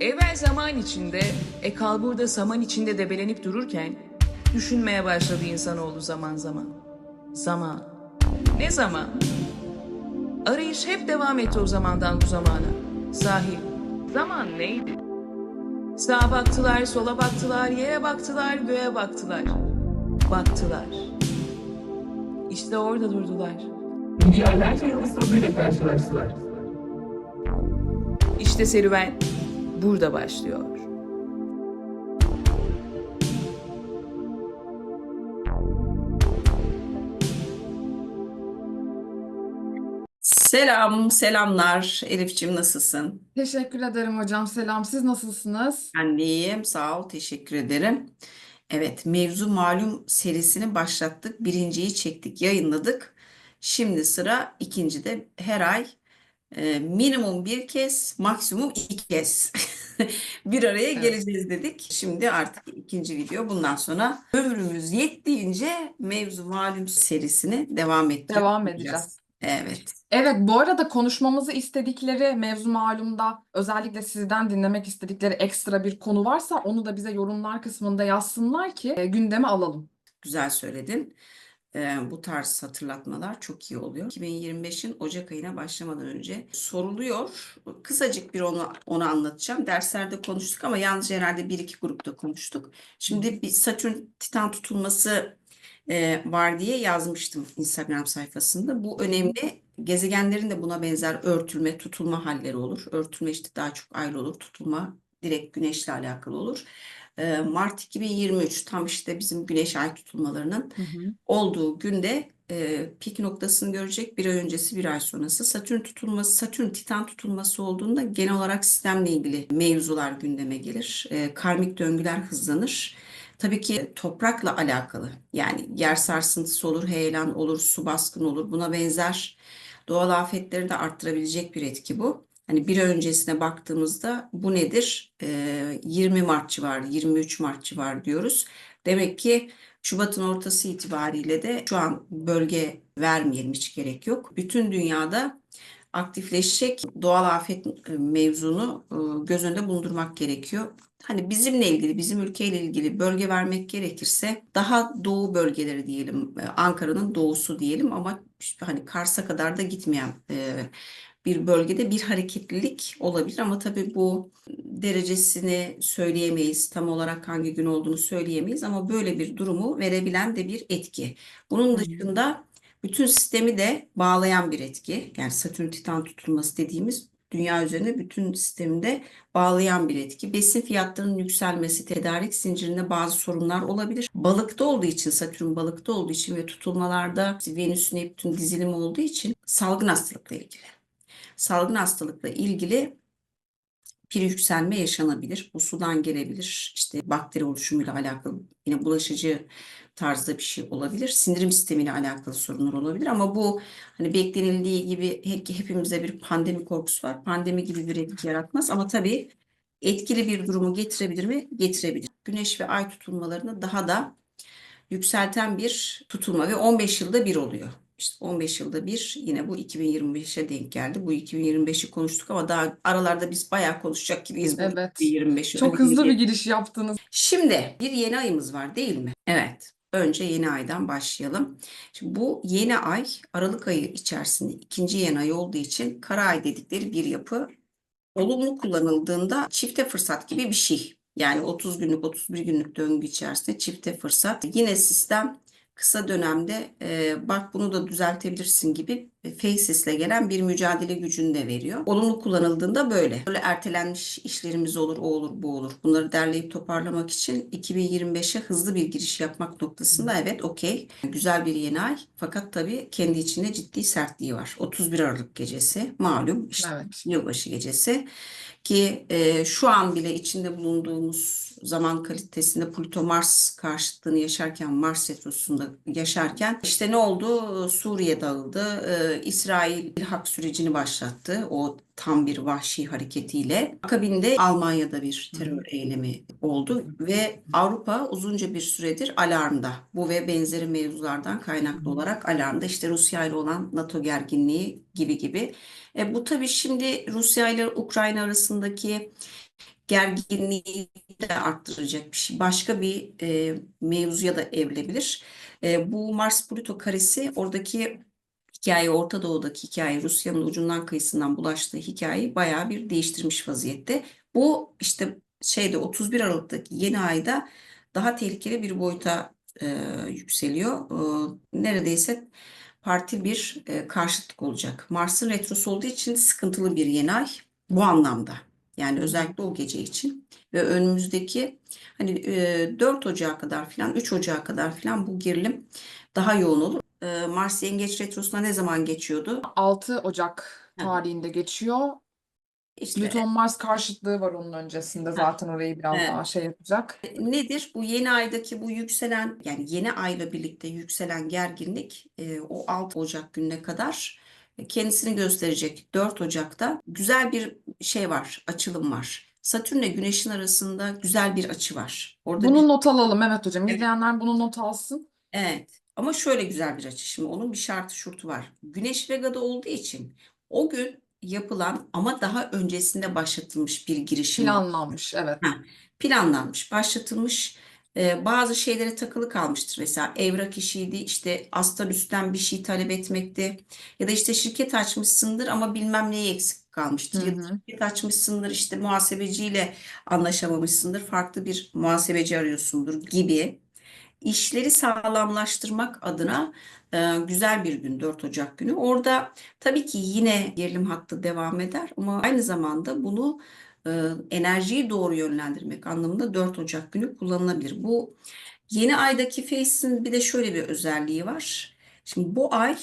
Evvel zaman içinde, e kalburda saman içinde debelenip dururken, düşünmeye başladı insanoğlu zaman zaman. Zaman. Ne zaman? Arayış hep devam etti o zamandan bu zamana. Sahi, zaman neydi? Sağa baktılar, sola baktılar, yere baktılar, göğe baktılar. Baktılar. İşte orada durdular. Milyarlarca yıl soruyla karşılaştılar. İşte serüven burada başlıyor. Selam, selamlar. Elifçim nasılsın? Teşekkür ederim hocam. Selam. Siz nasılsınız? Ben de iyiyim, sağ ol, teşekkür ederim. Evet, mevzu malum serisini başlattık. Birinciyi çektik, yayınladık. Şimdi sıra ikincide her ay e, minimum bir kez, maksimum iki kez bir araya Evet. geleceğiz dedik. Şimdi artık ikinci video. Bundan sonra ömrümüz yettiğince mevzu malum serisini devam ettiriyor Devam edeceğiz. Evet. Evet, bu arada konuşmamızı istedikleri mevzu malumda özellikle sizden dinlemek istedikleri ekstra bir konu varsa onu da bize yorumlar kısmında yazsınlar ki e, gündeme alalım. Güzel söyledin. Ee, bu tarz hatırlatmalar çok iyi oluyor. 2025'in Ocak ayına başlamadan önce soruluyor. Kısacık bir onu onu anlatacağım. Derslerde konuştuk ama yalnızca herhalde bir iki grupta konuştuk. Şimdi bir Satürn Titan tutulması e, var diye yazmıştım Instagram sayfasında. Bu önemli. Gezegenlerin de buna benzer örtülme, tutulma halleri olur. Örtülme işte daha çok ay olur. Tutulma direkt güneşle alakalı olur. Ee, Mart 2023 tam işte bizim güneş ay tutulmalarının Hı hı. olduğu günde e, pik noktasını görecek bir ay öncesi bir ay sonrası Satürn tutulması Satürn Titan tutulması olduğunda genel olarak sistemle ilgili mevzular gündeme gelir. E, karmik döngüler hızlanır. Tabii ki toprakla alakalı yani yer sarsıntısı olur, heyelan olur, su baskını olur. Buna benzer doğal afetleri de arttırabilecek bir etki bu. Hani bir öncesine baktığımızda bu nedir? Ee, 20 Mart civarı, 23 Mart civarı diyoruz. Demek ki Şubat'ın ortası itibariyle de şu an bölge vermeyelim hiç gerek yok. Bütün dünyada aktifleşecek doğal afet e, mevzunu e, göz önünde bulundurmak gerekiyor. Hani bizimle ilgili, bizim ülkeyle ilgili bölge vermek gerekirse daha doğu bölgeleri diyelim, e, Ankara'nın doğusu diyelim ama hani Kars'a kadar da gitmeyen e, bir bölgede bir hareketlilik olabilir ama tabii bu derecesini söyleyemeyiz. Tam olarak hangi gün olduğunu söyleyemeyiz ama böyle bir durumu verebilen de bir etki. Bunun dışında bütün sistemi de bağlayan bir etki. Yani Satürn Titan tutulması dediğimiz dünya üzerinde bütün sistemi de bağlayan bir etki. Besin fiyatlarının yükselmesi, tedarik zincirinde bazı sorunlar olabilir. Balıkta olduğu için, Satürn balıkta olduğu için ve tutulmalarda Venüs Neptün dizilimi olduğu için salgın hastalıkla ilgili. Salgın hastalıkla ilgili bir yükselme yaşanabilir. Bu sudan gelebilir. İşte bakteri oluşumuyla alakalı yine bulaşıcı tarzda bir şey olabilir. Sindirim sistemiyle alakalı sorunlar olabilir ama bu hani beklenildiği gibi hep, hepimizde bir pandemi korkusu var. Pandemi gibi bir etki yaratmaz ama tabii etkili bir durumu getirebilir mi? Getirebilir. Güneş ve ay tutulmalarını daha da yükselten bir tutulma ve 15 yılda bir oluyor. İşte 15 yılda bir yine bu 2025'e denk geldi. Bu 2025'i konuştuk ama daha aralarda biz bayağı konuşacak gibiyiz bu Evet. 2025'i. Çok Öyle hızlı bir giriş yaptınız. Şimdi bir yeni ayımız var değil mi? Evet. Önce yeni aydan başlayalım. Şimdi bu yeni ay Aralık ayı içerisinde ikinci yeni ay olduğu için kara ay dedikleri bir yapı olumlu kullanıldığında çifte fırsat gibi bir şey. Yani 30 günlük 31 günlük döngü içerisinde çifte fırsat. Yine sistem kısa dönemde e, bak bunu da düzeltebilirsin gibi Faces'le gelen bir mücadele gücünü de veriyor. Olumlu kullanıldığında böyle. Böyle ertelenmiş işlerimiz olur, o olur, bu olur. Bunları derleyip toparlamak için 2025'e hızlı bir giriş yapmak noktasında evet okey. Güzel bir yeni ay. Fakat tabii kendi içinde ciddi sertliği var. 31 Aralık gecesi malum işte Evet. yılbaşı gecesi ki e, şu an bile içinde bulunduğumuz zaman kalitesinde Plüto Mars karşıtlığını yaşarken Mars retrosunda yaşarken işte ne oldu? Suriye dağıldı. E, İsrail ilhak sürecini başlattı. O tam bir vahşi hareketiyle. Akabinde Almanya'da bir terör eylemi oldu ve Avrupa uzunca bir süredir alarmda. Bu ve benzeri mevzulardan kaynaklı olarak alarmda. İşte Rusya ile olan NATO gerginliği gibi gibi. E, bu tabii şimdi Rusya ile Ukrayna arasındaki gerginliği de arttıracak bir şey. Başka bir e, mevzuya da evrilebilir. E, bu Mars-Plüto karesi oradaki hikaye, Orta Doğu'daki hikaye, Rusya'nın ucundan kıyısından bulaştığı hikayeyi bayağı bir değiştirmiş vaziyette. Bu işte şeyde 31 Aralık'taki yeni ayda daha tehlikeli bir boyuta e, yükseliyor. E, neredeyse parti bir e, karşıtlık olacak. Mars'ın retrosu olduğu için sıkıntılı bir yeni ay bu anlamda. Yani özellikle o gece için ve önümüzdeki hani e, 4 Ocağı kadar filan 3 Ocağı kadar filan bu gerilim daha yoğun olur. E, Mars Yengeç retrosuna ne zaman geçiyordu? 6 Ocak tarihinde geçiyor. İşte Plüton Mars karşıtlığı var onun öncesinde zaten orayı biraz Evet. daha şey yapacak. Nedir? Bu yeni aydaki bu yükselen yani yeni ayla birlikte yükselen gerginlik e, o 6 Ocak gününe kadar kendisini gösterecek. 4 Ocak'ta güzel bir şey var, açılım var. Satürn ile Güneş'in arasında güzel bir açı var. Orada bir Bunu not alalım evet hocam. Evet. İzleyenler bunu not alsın. Evet ama şöyle güzel bir açı. Şimdi onun bir şartı şurtu var. Güneş Vega'da olduğu için o gün yapılan ama daha öncesinde başlatılmış bir girişim. Planlanmış evet. Ha, planlanmış, başlatılmış. Ee, bazı şeylere takılı kalmıştır. Mesela evrak işiydi, işte astar üstten bir şey talep etmekti. Ya da işte şirket açmışsındır ama bilmem neye eksik kalmıştır. Hı Ya da hı. şirket açmışsındır, işte muhasebeciyle anlaşamamışsındır. Farklı bir muhasebeci arıyorsundur gibi. İşleri sağlamlaştırmak adına e, güzel bir gün 4 Ocak günü. Orada tabii ki yine gerilim hattı devam eder ama aynı zamanda bunu e, enerjiyi doğru yönlendirmek anlamında 4 Ocak günü kullanılabilir. Bu yeni aydaki Face'in bir de şöyle bir özelliği var. Şimdi bu ay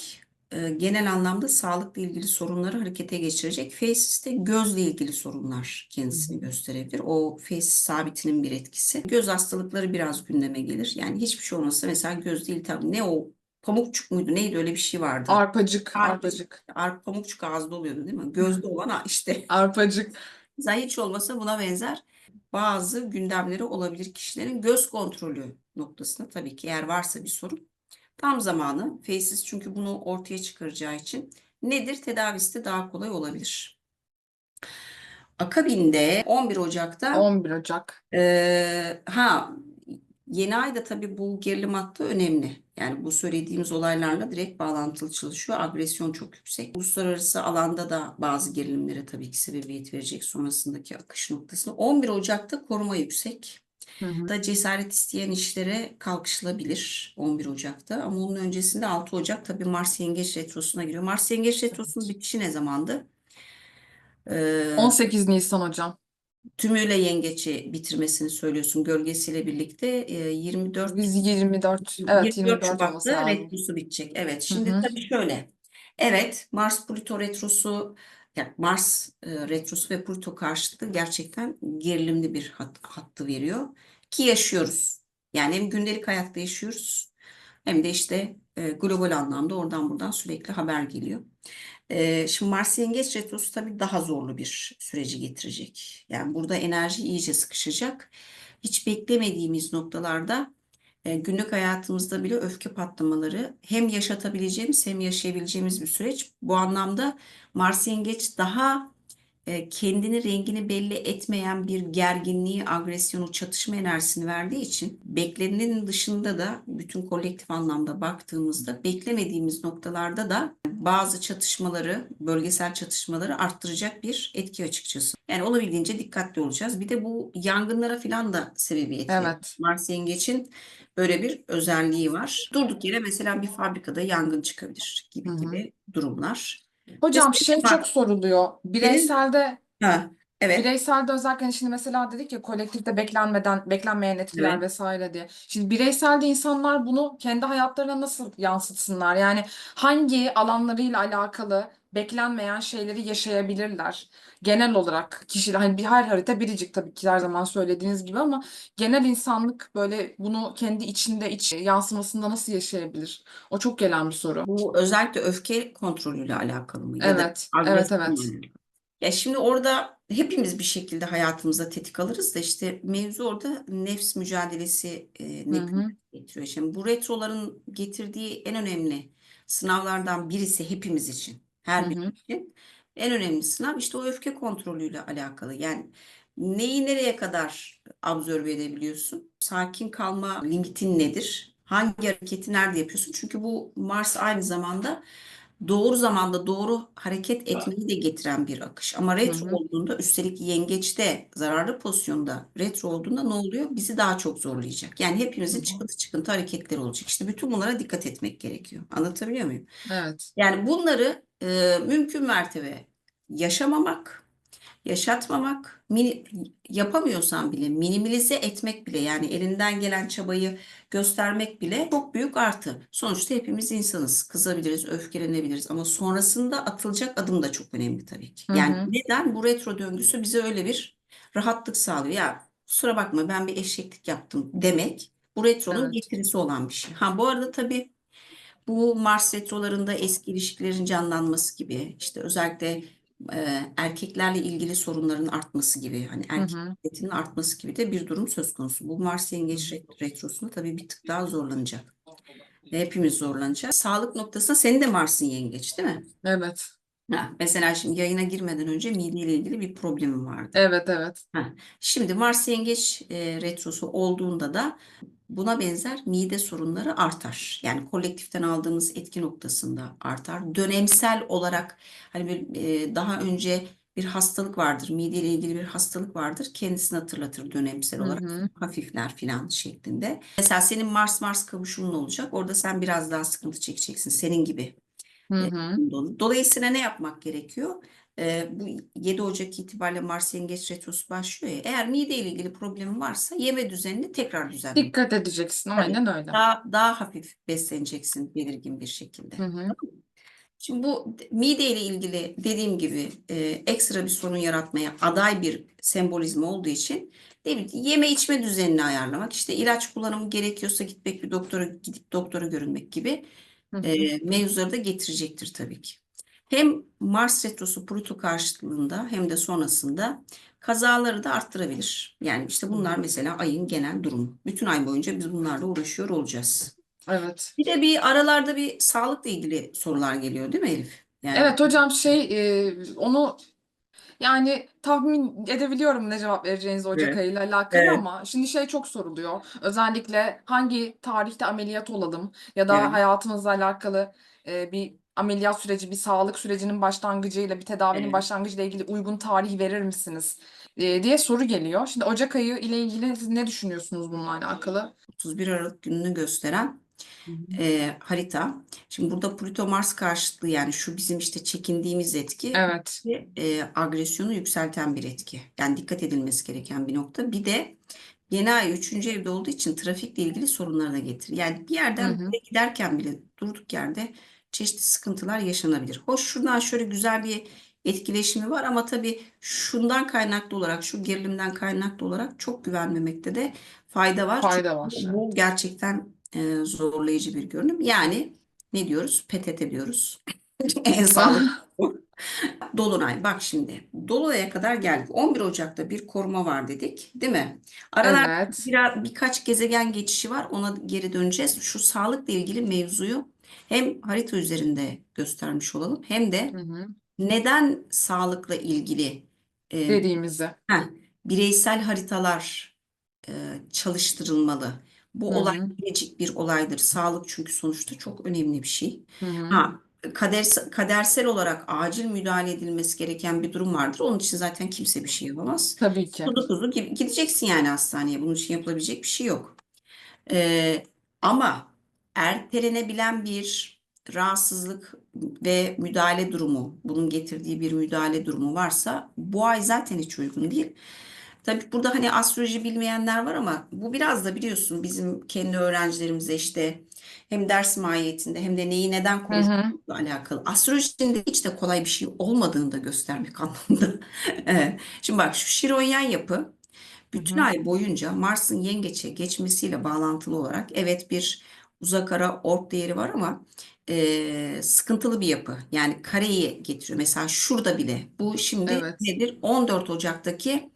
e, genel anlamda sağlıkla ilgili sorunları harekete geçirecek. Face'te gözle ilgili sorunlar kendisini gösterebilir. O Face sabitinin bir etkisi. Göz hastalıkları biraz gündeme gelir. Yani hiçbir şey olmasa mesela göz değil tabii ne o pamukçuk muydu neydi öyle bir şey vardı. Arpacık, Arpacık. arpacık, Ar pamukçuk ağızda oluyordu değil mi? Gözde olan işte. arpacık. Mesela hiç olmasa buna benzer bazı gündemleri olabilir kişilerin göz kontrolü noktasında tabii ki eğer varsa bir sorun tam zamanı Faces çünkü bunu ortaya çıkaracağı için nedir? Tedavisi de daha kolay olabilir. Akabinde 11 Ocak'ta 11 Ocak. ee, ha yeni ayda tabii bu gerilim hattı önemli. Yani bu söylediğimiz olaylarla direkt bağlantılı çalışıyor. Agresyon çok yüksek. Uluslararası alanda da bazı gerilimlere tabii ki sebebiyet verecek sonrasındaki akış noktasında. 11 Ocak'ta koruma yüksek. Hı hı. Da cesaret isteyen işlere kalkışılabilir 11 Ocak'ta. Ama onun öncesinde 6 Ocak tabii Mars Yengeç Retrosu'na giriyor. Mars Yengeç Retrosu'nun bitişi ne zamandı? Ee, 18 Nisan hocam. tümüyle yengeçi bitirmesini söylüyorsun gölgesiyle birlikte e, 24 Biz 24, evet 24 24 olması Şubat'ta lazım. retrosu bitecek. Evet. Hı Şimdi hı. tabii şöyle. Evet, Mars Plüto retrosu yani Mars e, retrosu ve Plüto karşıtlığı gerçekten gerilimli bir hat, hattı veriyor ki yaşıyoruz. Yani hem gündelik hayatta yaşıyoruz hem de işte e, global anlamda oradan buradan sürekli haber geliyor. Ee, şimdi Mars Yengeç Retrosu tabii daha zorlu bir süreci getirecek. Yani burada enerji iyice sıkışacak. Hiç beklemediğimiz noktalarda e, günlük hayatımızda bile öfke patlamaları hem yaşatabileceğimiz hem yaşayabileceğimiz bir süreç. Bu anlamda Mars Yengeç daha e, kendini rengini belli etmeyen bir gerginliği, agresyonu, çatışma enerjisini verdiği için beklenenin dışında da bütün kolektif anlamda baktığımızda beklemediğimiz noktalarda da bazı çatışmaları, bölgesel çatışmaları arttıracak bir etki açıkçası. Yani olabildiğince dikkatli olacağız. Bir de bu yangınlara falan da sebebiyet. Evet. Mars Yengeç'in böyle bir özelliği var. Durduk yere mesela bir fabrikada yangın çıkabilir gibi Hı hı. gibi durumlar. Hocam Mesela şey çok soruluyor. Bireyselde Ha, evet. Bireyselde özellikle hani şimdi mesela dedik ya kolektifte beklenmeden beklenmeyen etkiler Evet. vesaire diye. Şimdi bireyselde insanlar bunu kendi hayatlarına nasıl yansıtsınlar? Yani hangi alanlarıyla alakalı beklenmeyen şeyleri yaşayabilirler? Genel olarak kişiler hani bir her harita biricik tabii ki her zaman söylediğiniz gibi ama genel insanlık böyle bunu kendi içinde iç yansımasında nasıl yaşayabilir? O çok gelen bir soru. Bu özellikle öfke kontrolüyle alakalı mı? Ya da Evet, evet, evet. Ya şimdi orada hepimiz bir şekilde hayatımıza tetik alırız da işte mevzu orada nefs mücadelesi e, Hı ne hı. getiriyor. Şimdi bu retroların getirdiği en önemli sınavlardan birisi hepimiz için, her Hı biri hı. için en önemli sınav işte o öfke kontrolüyle alakalı. Yani neyi nereye kadar absorbe edebiliyorsun? Sakin kalma limitin nedir? Hangi hareketi nerede yapıyorsun? Çünkü bu Mars aynı zamanda doğru zamanda doğru hareket etmeyi de getiren bir akış. Ama retro Hı hı. olduğunda üstelik yengeçte zararlı pozisyonda retro olduğunda ne oluyor? Bizi daha çok zorlayacak. Yani hepimizin çıkıntı çıkıntı hareketleri olacak. İşte bütün bunlara dikkat etmek gerekiyor. Anlatabiliyor muyum? Evet. Yani bunları e, mümkün mertebe yaşamamak, yaşatmamak, mini, yapamıyorsan bile minimalize etmek bile yani elinden gelen çabayı göstermek bile çok büyük artı. Sonuçta hepimiz insanız. Kızabiliriz, öfkelenebiliriz ama sonrasında atılacak adım da çok önemli tabii ki. Hı Yani hı. neden bu retro döngüsü bize öyle bir rahatlık sağlıyor. Ya kusura bakma ben bir eşeklik yaptım demek bu retronun Evet. getirisi olan bir şey. Ha bu arada tabii bu Mars retrolarında eski ilişkilerin canlanması gibi işte özellikle e, erkeklerle ilgili sorunların artması gibi hani erkek şiddetinin artması gibi de bir durum söz konusu. Bu Mars Yengeç ret- retrosunda tabii bir tık daha zorlanacak. Hepimiz zorlanacağız. Sağlık noktasında senin de Mars'ın Yengeç değil mi? Evet. Ha, mesela şimdi yayına girmeden önce mideyle ilgili bir problemim vardı. Evet, evet. Ha, Şimdi Mars Yengeç e, retrosu olduğunda da buna benzer mide sorunları artar. Yani kolektiften aldığımız etki noktasında artar. Dönemsel olarak hani böyle, e, daha önce bir hastalık vardır, mide ile ilgili bir hastalık vardır. Kendisini hatırlatır dönemsel Hı olarak. hı. Hafifler filan şeklinde. Mesela senin Mars Mars kavuşumun olacak. Orada sen biraz daha sıkıntı çekeceksin. Senin gibi. Hı hı. Dolayısıyla ne yapmak gerekiyor? E, bu 7 Ocak itibariyle Mars Yengeç Retrosu başlıyor ya. Eğer mide ile ilgili problemin varsa yeme düzenini tekrar düzenle. Dikkat edeceksin. Tabii. Aynen öyle. Daha, daha hafif besleneceksin belirgin bir şekilde. Hı hı. Şimdi bu mide ile ilgili dediğim gibi e, ekstra bir sorun yaratmaya aday bir sembolizm olduğu için bileyim, yeme içme düzenini ayarlamak, işte ilaç kullanımı gerekiyorsa gitmek bir doktora gidip doktora görünmek gibi Hı hı. e, mevzuları da getirecektir tabii ki. Hem Mars retrosu Plüto karşıtlığında hem de sonrasında kazaları da arttırabilir. Yani işte bunlar mesela ayın genel durumu. Bütün ay boyunca biz bunlarla uğraşıyor olacağız. Evet. Bir de bir aralarda bir sağlıkla ilgili sorular geliyor değil mi Elif? Yani Evet hocam şey e, onu yani tahmin edebiliyorum ne cevap vereceğinizi Ocak Evet. ayıyla alakalı Evet. ama şimdi şey çok soruluyor. Özellikle hangi tarihte ameliyat olalım ya da Evet. hayatımızla alakalı e, bir ameliyat süreci, bir sağlık sürecinin başlangıcıyla, bir tedavinin Evet. başlangıcıyla ilgili uygun tarih verir misiniz? E, diye soru geliyor. Şimdi Ocak ayı ile ilgili siz ne düşünüyorsunuz bununla alakalı? 31 Aralık gününü gösteren. E, harita. Şimdi burada Plüto Mars karşıtlığı yani şu bizim işte çekindiğimiz etki Evet. e, agresyonu yükselten bir etki. Yani dikkat edilmesi gereken bir nokta. Bir de yeni ay 3. evde olduğu için trafikle ilgili sorunları da getirir. Yani bir Hı yerden hı. bir yere giderken bile durduk yerde çeşitli sıkıntılar yaşanabilir. Hoş şuradan şöyle güzel bir etkileşimi var ama tabii şundan kaynaklı olarak, şu gerilimden kaynaklı olarak çok güvenmemekte de fayda var. Çünkü Fayda var. bu gerçekten e, zorlayıcı bir görünüm. Yani ne diyoruz? PTT diyoruz. En sağlıklı. bu. Dolunay. Bak şimdi. Dolunay'a kadar geldik. 11 Ocak'ta bir koruma var dedik, değil mi? Aralarda Evet. biraz birkaç gezegen geçişi var. Ona geri döneceğiz. Şu sağlıkla ilgili mevzuyu hem harita üzerinde göstermiş olalım hem de Hı hı. neden sağlıkla ilgili e, Dediğimizi. heh, bireysel haritalar e, çalıştırılmalı. Bu Hı olay hı. biricik bir olaydır. Sağlık çünkü sonuçta çok önemli bir şey. Hı hı. Ha, kader, kadersel olarak acil müdahale edilmesi gereken bir durum vardır. Onun için zaten kimse bir şey yapamaz. Tabii ki. Kuzu kuzu gi- gideceksin yani hastaneye. Bunun için yapılabilecek bir şey yok. Ee, ama ertelenebilen bir rahatsızlık ve müdahale durumu, bunun getirdiği bir müdahale durumu varsa bu ay zaten hiç uygun değil. Tabii burada hani astroloji bilmeyenler var ama bu biraz da biliyorsun bizim kendi öğrencilerimize işte hem ders mahiyetinde hem de neyi neden konuştuğumuzla alakalı. Astrolojinin de hiç de kolay bir şey olmadığını da göstermek anlamında. Evet. Şimdi bak şu Şironyen yapı bütün hı. ay boyunca Mars'ın yengeçe geçmesiyle bağlantılı olarak evet bir uzak ara orb değeri var ama e, sıkıntılı bir yapı. Yani kareyi getiriyor. Mesela şurada bile bu şimdi Evet. nedir? 14 Ocak'taki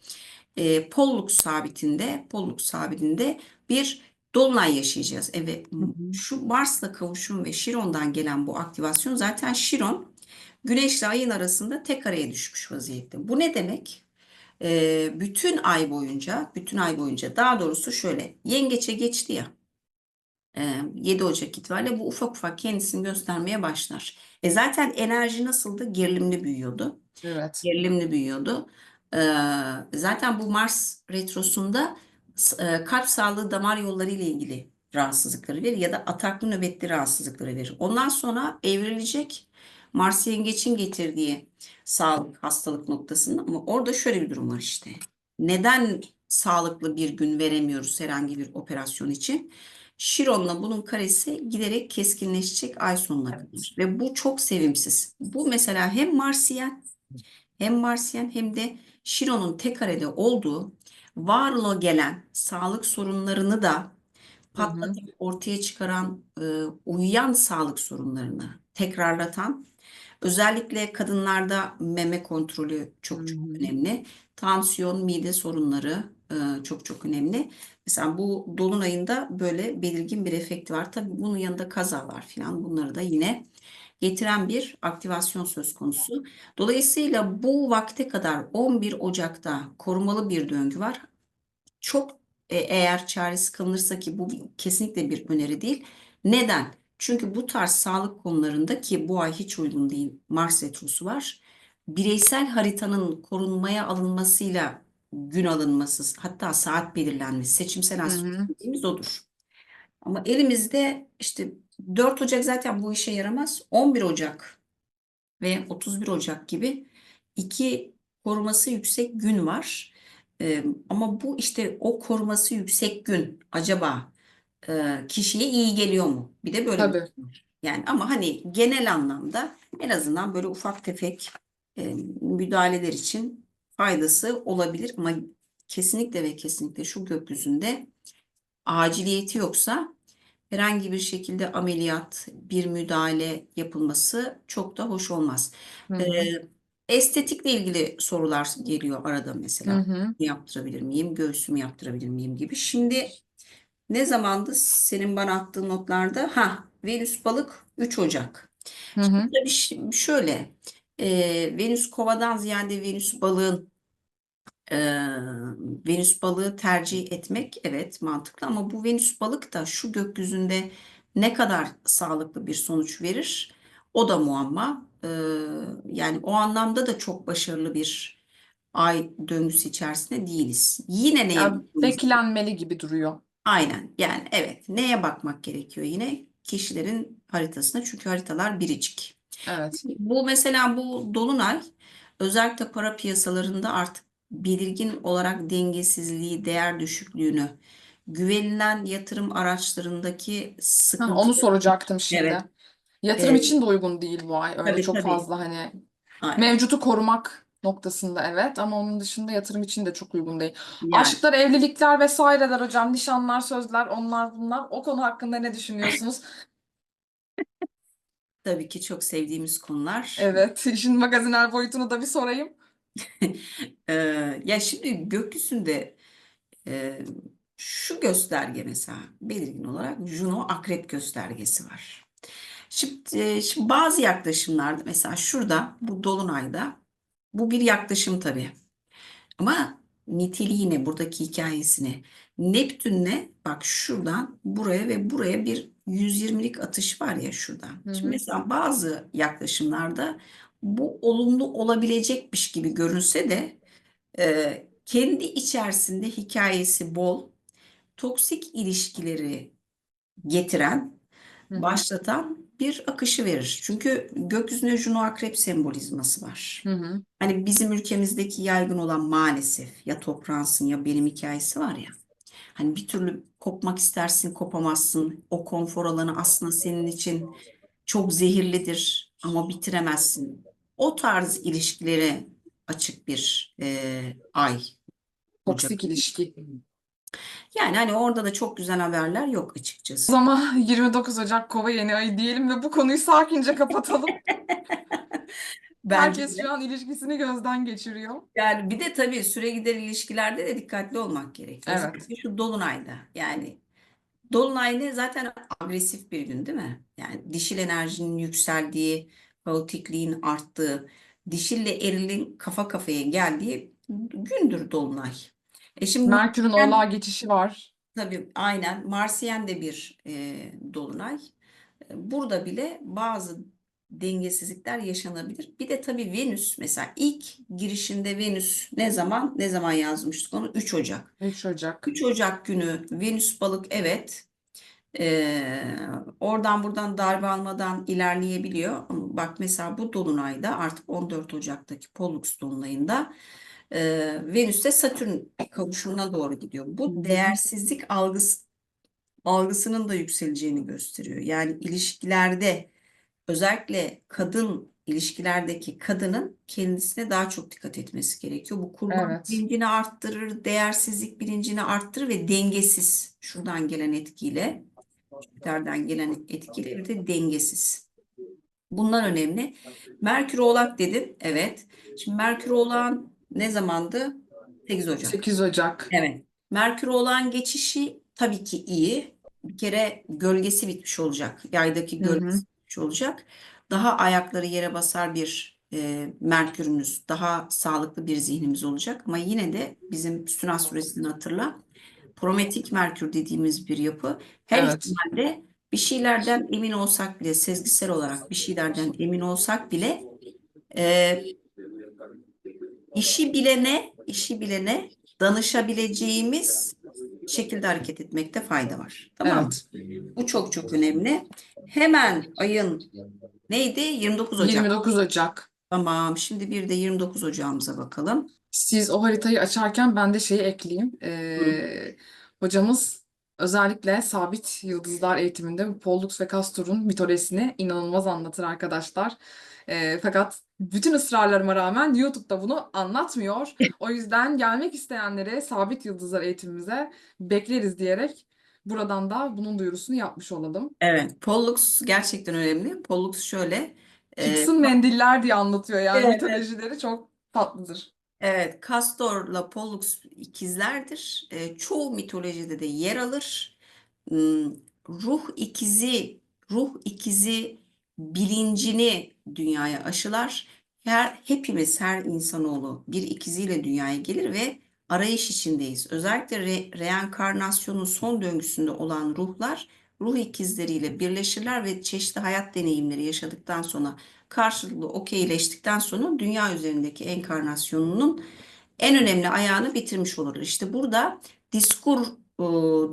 e, Pollux sabitinde Pollux sabitinde bir dolunay yaşayacağız. Evet şu Mars'la kavuşum ve Şiron'dan gelen bu aktivasyon zaten Şiron Güneşle Ay'ın arasında tek araya düşmüş vaziyette. Bu ne demek? Ee, bütün ay boyunca, bütün ay boyunca daha doğrusu şöyle yengeçe geçti ya. e, 7 Ocak itibariyle bu ufak ufak kendisini göstermeye başlar. E zaten enerji nasıldı? Gerilimli büyüyordu. Evet. Gerilimli büyüyordu. Ee, zaten bu Mars retrosunda e, kalp sağlığı damar yolları ile ilgili rahatsızlıkları verir ya da ataklı nöbetli rahatsızlıkları verir. Ondan sonra evrilecek Mars yengeçin getirdiği sağlık hastalık noktasında ama orada şöyle bir durum var işte. Neden sağlıklı bir gün veremiyoruz herhangi bir operasyon için? Şiron'la bunun karesi giderek keskinleşecek ay sonuna kadar. Ve bu çok sevimsiz. Bu mesela hem Marsiyen hem Marsiyen hem de Şiron'un tek karede olduğu varlığa gelen sağlık sorunlarını da patlatıp ortaya çıkaran e, uyuyan sağlık sorunlarını tekrarlatan özellikle kadınlarda meme kontrolü çok çok önemli. Tansiyon, mide sorunları e, çok çok önemli. Mesela bu dolunayında böyle belirgin bir efekti var. Tabii bunun yanında kazalar falan bunları da yine getiren bir aktivasyon söz konusu. Dolayısıyla bu vakte kadar 11 Ocak'ta korumalı bir döngü var. Çok e, eğer çaresi kalınırsa ki bu kesinlikle bir öneri değil. Neden? Çünkü bu tarz sağlık konularında ki bu ay hiç uygun değil Mars retrosu var. Bireysel haritanın korunmaya alınmasıyla gün alınması hatta saat belirlenmesi seçimsel astroloji dediğimiz odur. Ama elimizde işte 4 Ocak zaten bu işe yaramaz. 11 Ocak ve 31 Ocak gibi iki koruması yüksek gün var. Ee, ama bu işte o koruması yüksek gün acaba e, kişiye iyi geliyor mu? Bir de böyle bir Tabii. var. Yani ama hani genel anlamda en azından böyle ufak tefek e, müdahaleler için faydası olabilir ama kesinlikle ve kesinlikle şu gökyüzünde aciliyeti yoksa herhangi bir şekilde ameliyat, bir müdahale yapılması çok da hoş olmaz. Hı hı. Ee, estetikle ilgili sorular geliyor arada Hı mesela. hı. Yaptırabilir miyim, göğsümü yaptırabilir miyim gibi. Şimdi ne zamandı senin bana attığın notlarda? Ha, Venüs balık 3 Ocak. Hı Şimdi hı. tabii ş- şöyle, e, Venüs kovadan ziyade Venüs balığın Venüs balığı tercih etmek evet mantıklı ama bu Venüs balık da şu gökyüzünde ne kadar sağlıklı bir sonuç verir o da muamma. Yani o anlamda da çok başarılı bir ay döngüsü içerisinde değiliz. Yine neye Ya bakmamız beklenmeli gibi duruyor. Aynen yani evet neye bakmak gerekiyor yine kişilerin haritasına çünkü haritalar biricik. Evet. Bu mesela bu dolunay özellikle para piyasalarında artık belirgin olarak dengesizliği, değer düşüklüğünü, güvenilen yatırım araçlarındaki sıkıntı. onu soracaktım şimdi. Evet. Yatırım Ee, için de uygun değil bu ay. Öyle tabii çok tabii. fazla hani Aynen. mevcutu korumak noktasında evet ama onun dışında yatırım için de çok uygun değil. Yani Aşklar, evlilikler vesaireler hocam, nişanlar, sözler, onlar bunlar. O konu hakkında ne düşünüyorsunuz? tabii ki çok sevdiğimiz konular. Evet, işin magazinel boyutunu da bir sorayım. Ee, ya şimdi gökyüzünde e, şu gösterge mesela belirgin olarak Juno akrep göstergesi var. Şimdi, e, şimdi bazı yaklaşımlarda mesela şurada bu dolunayda bu bir yaklaşım tabii. Ama niteliğine buradaki hikayesine Neptün'le bak şuradan buraya ve buraya bir 120'lik atış var ya şuradan. Hı Şimdi hı. mesela bazı yaklaşımlarda bu olumlu olabilecekmiş gibi görünse de e, kendi içerisinde hikayesi bol, toksik ilişkileri getiren, Hı başlatan bir akışı verir. Çünkü gökyüzünde Juno akrep sembolizması var. Hı hı. Hani bizim ülkemizdeki yaygın olan maalesef ya toprağınsın ya benim hikayesi var ya. Hani bir türlü kopmak istersin, kopamazsın. O konfor alanı aslında senin için çok zehirlidir ama bitiremezsin. O tarz ilişkilere açık bir e, ay Ocak. Toksik ilişki. Yani hani orada da çok güzel haberler yok O açıkçası. zaman 29 Ocak Kova yeni ayı diyelim ve bu konuyu sakince kapatalım. Bence Herkes de. şu an ilişkisini gözden geçiriyor. Yani bir de tabii süre gider ilişkilerde de dikkatli olmak gerekiyor. Evet. Özellikle şu dolunayda. Yani dolunay ne? Zaten agresif bir gün değil mi? Yani dişil enerjinin yükseldiği, kaotikliğin arttığı, dişille erilin kafa kafaya geldiği gündür dolunay. E şimdi Merkür'ün Marsyen- Oğlağa geçişi var. Tabii aynen Marsiyen de bir e, dolunay. E, Burada bile bazı dengesizlikler yaşanabilir. Bir de tabii Venüs mesela ilk girişinde Venüs ne zaman ne zaman yazmıştık onu 3 Ocak. 3 Ocak. 3 Ocak günü Venüs balık evet e, oradan buradan darbe almadan ilerleyebiliyor. Bak mesela bu dolunayda artık 14 Ocak'taki Pollux dolunayında e, Venüs'te Satürn kavuşumuna doğru gidiyor. Bu değersizlik algısı algısının da yükseleceğini gösteriyor. Yani ilişkilerde özellikle kadın ilişkilerdeki kadının kendisine daha çok dikkat etmesi gerekiyor. Bu kurban Evet. bilincini arttırır, değersizlik bilincini arttırır ve dengesiz şuradan gelen etkiyle Jüpiter'den gelen etkileri de dengesiz. Bunlar önemli. Merkür Oğlak dedim. Evet. Şimdi Merkür Oğlak'ın ne zamandı? 8 Ocak. 8 Ocak. Evet. Merkür olan geçişi tabii ki iyi. Bir kere gölgesi bitmiş olacak. Yaydaki gölgesi bitmiş olacak. Daha ayakları yere basar bir e, Merkürümüz, daha sağlıklı bir zihnimiz olacak. Ama yine de bizim Sütun Suresini hatırla. Prometik Merkür dediğimiz bir yapı. Her Evet. ihtimalle bir şeylerden emin olsak bile, sezgisel olarak bir şeylerden emin olsak bile e, işi bilene, işi bilene danışabileceğimiz şekilde hareket etmekte fayda var. Tamam mı? Evet. Bu çok çok önemli. Hemen ayın neydi? 29 Ocak. 29 Ocak. Tamam. Şimdi bir de 29 Ocağımıza bakalım. Siz o haritayı açarken ben de şeyi ekleyeyim. Ee, hocamız özellikle sabit yıldızlar eğitiminde bu Pollux ve Castor'un mitolojisini inanılmaz anlatır arkadaşlar. Ee, fakat bütün ısrarlarıma rağmen YouTube'da bunu anlatmıyor. O yüzden gelmek isteyenleri sabit yıldızlar eğitimimize bekleriz diyerek buradan da bunun duyurusunu yapmış olalım. Evet. Pollux gerçekten önemli. Pollux şöyle. e, Çıksın mendiller diye anlatıyor yani Evet, evet. mitolojileri çok tatlıdır. Evet, Castor'la Pollux ikizlerdir. E, çoğu mitolojide de yer alır. Hmm, ruh ikizi, ruh ikizi bilincini dünyaya aşılar. Her, hepimiz, her insanoğlu bir ikiziyle dünyaya gelir ve arayış içindeyiz. Özellikle re, reenkarnasyonun son döngüsünde olan ruhlar ruh ikizleriyle birleşirler ve çeşitli hayat deneyimleri yaşadıktan sonra karşılıklı okeyleştikten sonra dünya üzerindeki enkarnasyonunun en önemli ayağını bitirmiş olurlar. İşte burada diskur e,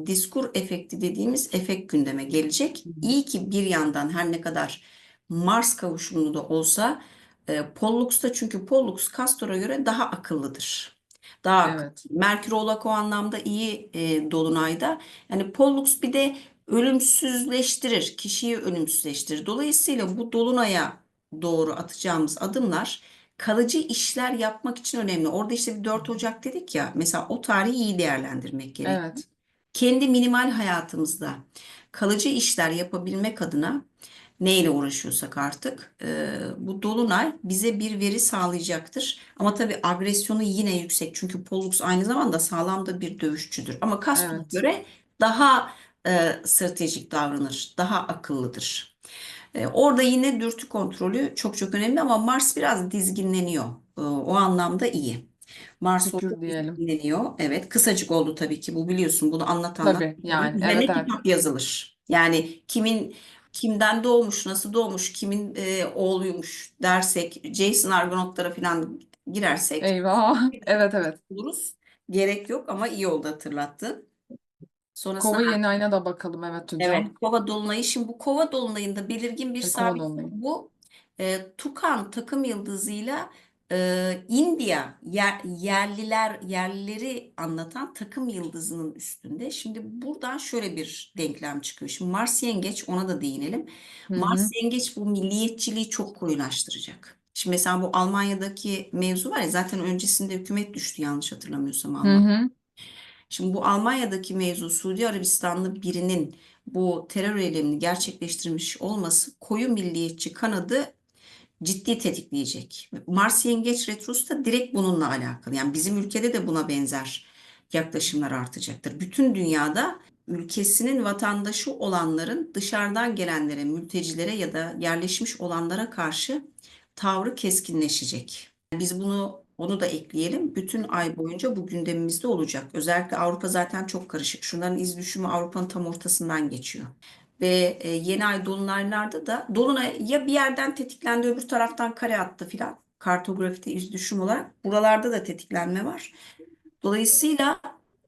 diskur efekti dediğimiz efekt gündeme gelecek. İyi ki bir yandan her ne kadar Mars kavuşumlu da olsa e, Pollux'ta çünkü Pollux Castor'a göre daha akıllıdır. Daha. Evet. Merkür Oğlak o anlamda iyi e, dolunayda. Yani Pollux bir de ölümsüzleştirir, kişiyi ölümsüzleştirir. Dolayısıyla bu dolunaya doğru atacağımız adımlar kalıcı işler yapmak için önemli. Orada işte bir 4 Ocak dedik ya, mesela o tarihi iyi değerlendirmek gerekiyor. Evet. Kendi minimal hayatımızda kalıcı işler yapabilmek adına neyle uğraşıyorsak artık e, bu dolunay bize bir veri sağlayacaktır. Ama tabii agresyonu yine yüksek. Çünkü Pollux aynı zamanda sağlam da bir dövüşçüdür. Ama Castor'a Evet. göre daha e, stratejik davranır, daha akıllıdır. E, orada yine dürtü kontrolü çok çok önemli ama Mars biraz dizginleniyor. E, o anlamda iyi. Mars Şükür diyelim. dizginleniyor. Evet, kısacık oldu tabii ki bu biliyorsun. Bunu anlat anlat. Tabii yani Üzerine evet evet. kitap yazılır. Yani kimin kimden doğmuş, nasıl doğmuş, kimin e, oğluymuş dersek, Jason Argonaut'lara falan girersek Eyvah. Evet evet. buluruz. Gerek yok ama iyi oldu hatırlattın. Sonrasında Kova yeni ayına da bakalım evet hocam. Evet, kova dolunayı. Şimdi bu kova dolunayında belirgin bir E, kova sabit dolunayı. bu e, Tukan takım yıldızıyla e, India yer- yerliler yerlileri anlatan takım yıldızının üstünde. Şimdi buradan şöyle bir denklem çıkıyor. Şimdi Mars Yengeç ona da değinelim. Hı hı. Mars Yengeç bu milliyetçiliği çok koyulaştıracak. Şimdi mesela bu Almanya'daki mevzu var ya zaten öncesinde hükümet düştü yanlış hatırlamıyorsam Hı Almanya. hı. Şimdi bu Almanya'daki mevzu Suudi Arabistanlı birinin bu terör eylemini gerçekleştirmiş olması koyu milliyetçi kanadı ciddi tetikleyecek. Mars Yengeç Retrosu da direkt bununla alakalı. Yani bizim ülkede de buna benzer yaklaşımlar artacaktır. Bütün dünyada ülkesinin vatandaşı olanların dışarıdan gelenlere, mültecilere ya da yerleşmiş olanlara karşı tavrı keskinleşecek. Biz bunu Onu da ekleyelim. Bütün ay boyunca bu gündemimizde olacak. Özellikle Avrupa zaten çok karışık. Şunların iz düşümü Avrupa'nın tam ortasından geçiyor. Ve e, yeni ay dolunaylarda da dolunay ya bir yerden tetiklendi öbür taraftan kare attı filan. Kartografide iz düşüm olarak. Buralarda da tetiklenme var. Dolayısıyla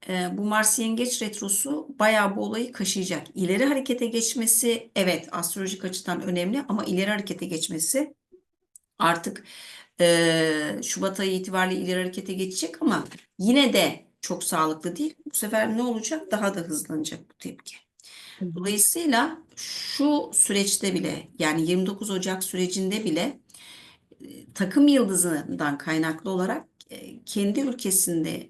e, bu Mars Yengeç Retrosu bayağı bu olayı kaşıyacak. İleri harekete geçmesi evet astrolojik açıdan önemli ama ileri harekete geçmesi artık e, Şubat ayı itibariyle ileri harekete geçecek ama yine de çok sağlıklı değil. Bu sefer ne olacak? Daha da hızlanacak bu tepki. Dolayısıyla şu süreçte bile yani 29 Ocak sürecinde bile takım yıldızından kaynaklı olarak kendi ülkesinde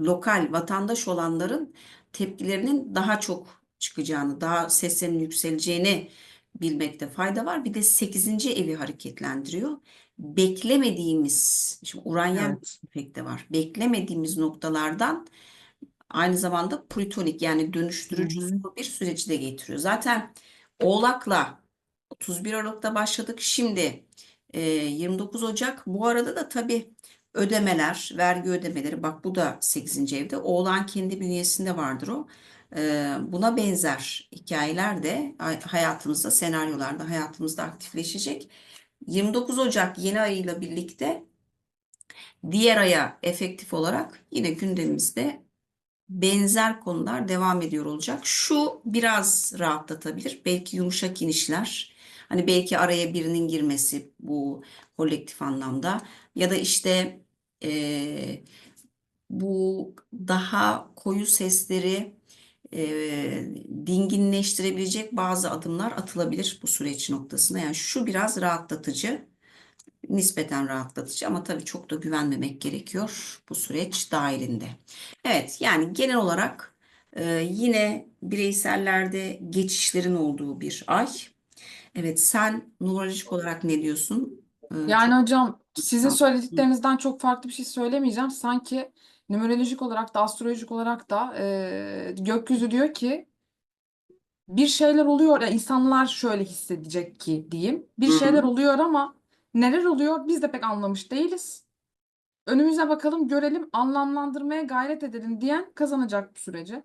lokal vatandaş olanların tepkilerinin daha çok çıkacağını, daha seslerinin yükseleceğini bilmekte fayda var. Bir de 8. evi hareketlendiriyor. Beklemediğimiz, şimdi Uranyen Evet. efekti de var. Beklemediğimiz noktalardan aynı zamanda plütonik yani dönüştürücü Hı hı. bir süreci de getiriyor. Zaten Oğlak'la 31 Aralık'ta başladık. Şimdi e, 29 Ocak. Bu arada da tabii ödemeler, vergi ödemeleri. Bak bu da 8. evde. Oğlan kendi bünyesinde vardır o. E, buna benzer hikayeler de hay- hayatımızda, senaryolarda hayatımızda aktifleşecek. 29 Ocak yeni ayıyla birlikte diğer aya efektif olarak yine gündemimizde benzer konular devam ediyor olacak. Şu biraz rahatlatabilir. Belki yumuşak inişler. Hani belki araya birinin girmesi bu kolektif anlamda ya da işte eee, bu daha koyu sesleri eee, dinginleştirebilecek bazı adımlar atılabilir bu süreç noktasında. Yani şu biraz rahatlatıcı, nispeten rahatlatıcı ama tabii çok da güvenmemek gerekiyor bu süreç dahilinde. Evet, yani genel olarak e, yine bireysellerde geçişlerin olduğu bir ay. Evet, sen numerolojik olarak ne diyorsun? E, Yani çok hocam sizin söylediklerinizden çok farklı bir şey söylemeyeceğim. Sanki numerolojik olarak da astrolojik olarak da e, gökyüzü diyor ki bir şeyler oluyor. Yani insanlar şöyle hissedecek ki diyeyim. Bir Hı şeyler oluyor ama neler oluyor biz de pek anlamış değiliz. Önümüze bakalım, görelim, anlamlandırmaya gayret edelim diyen kazanacak bu süreci.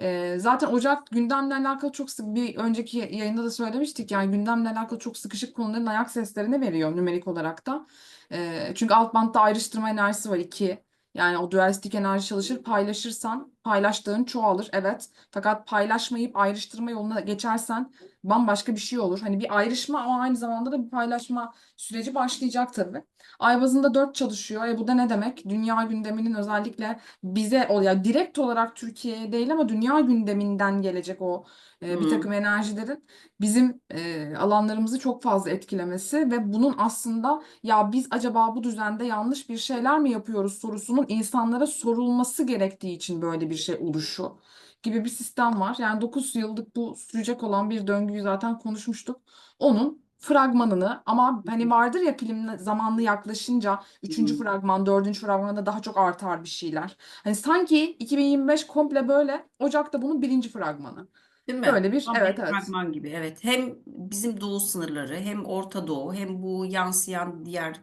Ee, zaten Ocak gündemle alakalı çok sık bir önceki yayında da söylemiştik yani gündemle alakalı çok sıkışık konuların ayak seslerini veriyor nümerik olarak da. Ee, çünkü alt bantta ayrıştırma enerjisi var iki. Yani o dualistik enerji çalışır. Paylaşırsan paylaştığın çoğalır evet. Fakat paylaşmayıp ayrıştırma yoluna geçersen bambaşka bir şey olur. Hani bir ayrışma ama aynı zamanda da bir paylaşma süreci başlayacak tabii. Ay bazında 4 çalışıyor. E bu da ne demek? Dünya gündeminin özellikle bize o ya direkt olarak Türkiye'ye değil ama dünya gündeminden gelecek o e, bir takım enerjilerin bizim e, alanlarımızı çok fazla etkilemesi ve bunun aslında ya biz acaba bu düzende yanlış bir şeyler mi yapıyoruz sorusunun insanlara sorulması gerektiği için böyle bir şey oluşu gibi bir sistem var. Yani 9 yıllık bu sürecek olan bir döngüyü zaten konuşmuştuk. Onun fragmanını ama hani vardır ya film zamanlı yaklaşınca üçüncü Hı. fragman, dördüncü fragmanda daha çok artar bir şeyler. Hani sanki 2025 komple böyle Ocak'ta bunun birinci fragmanı. Değil mi? Böyle bir Tam evet bir evet. fragman gibi. Evet. Hem bizim doğu sınırları, hem Orta Doğu, hem bu yansıyan diğer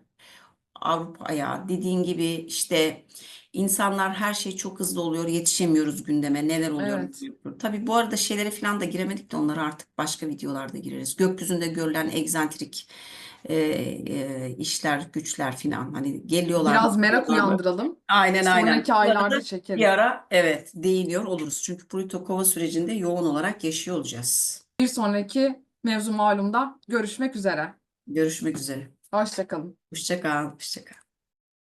Avrupa'ya dediğin gibi işte insanlar her şey çok hızlı oluyor, yetişemiyoruz gündeme. Neler oluyor? Evet. Tabii bu arada şeylere falan da giremedik de onlara artık başka videolarda gireriz. Gökyüzünde görülen egzantrik e, e, işler, güçler falan hani geliyorlar Biraz merak gidiyorlar mı? uyandıralım. Aynen aynen. Sonraki Bunlara aylarda da bir çekeriz. ara evet değiniyor oluruz. Çünkü Plüto Kova sürecinde yoğun olarak yaşıyor olacağız. Bir sonraki mevzu malumda görüşmek üzere. Görüşmek üzere. Hoşça kalın. Hoşça kal. Hoşça kal.